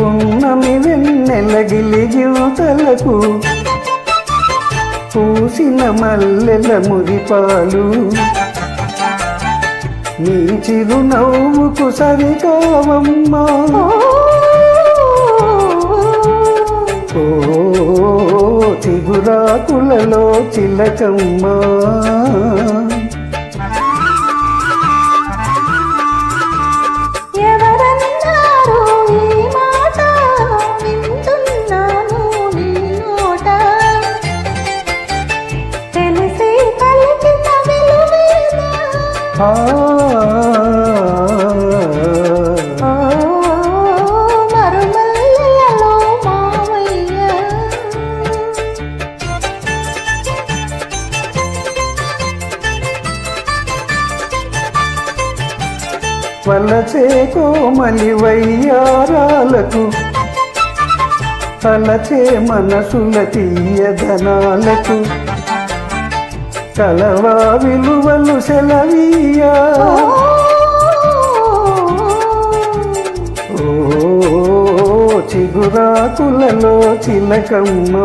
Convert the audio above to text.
పున్నమి వెన్నెల గిలిగితలకు పూసిన మల్లెల మురిపాలు. నీ చిరునవ్వుకు సరికావమ్మా. ఓ చిగురాకులలో చిలకమ్మా. ఆ ఓ మరుమల్లెలలో మావయ్య కోమలి వయ్యారాలకు మనసుల తీయధనాలకు కలవా విలువలు సెలవీయా. ఓ చిగురాకులలో చిలకమ్మా